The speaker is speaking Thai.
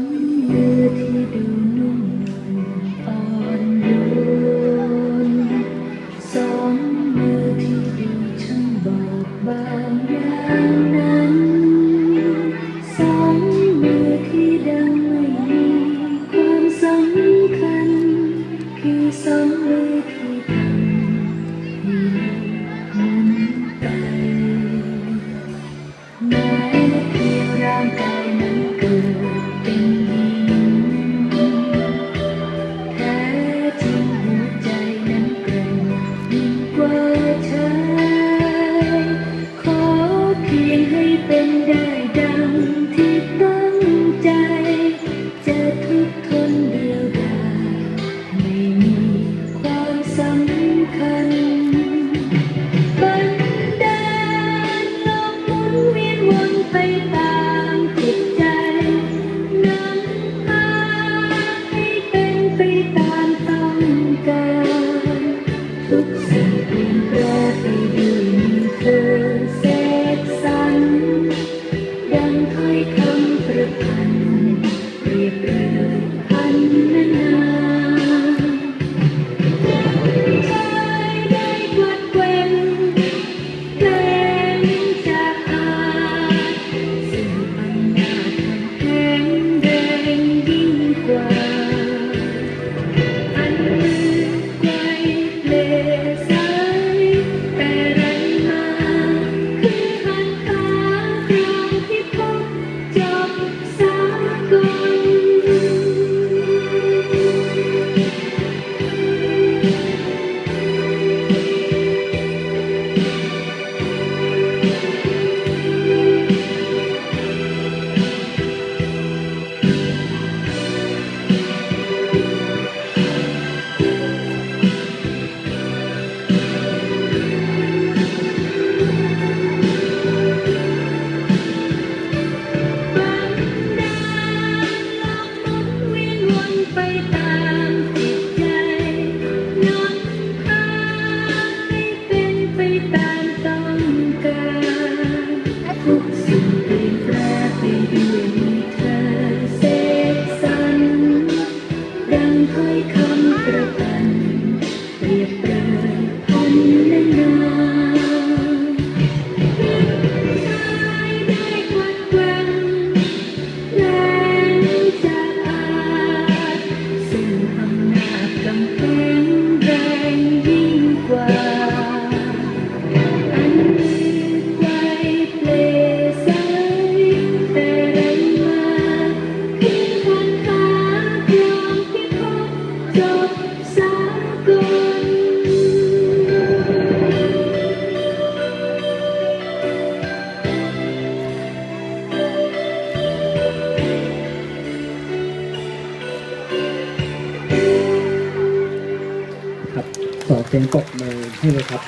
นมือที่ดูนุ่มนวลอ่อนโยองมือที่ดูช่างบอบบาอย่างนั้นสองมือที่ดังไม่มีความสำคัญคือสอง ขอเสียงปบมือให้เลยครับ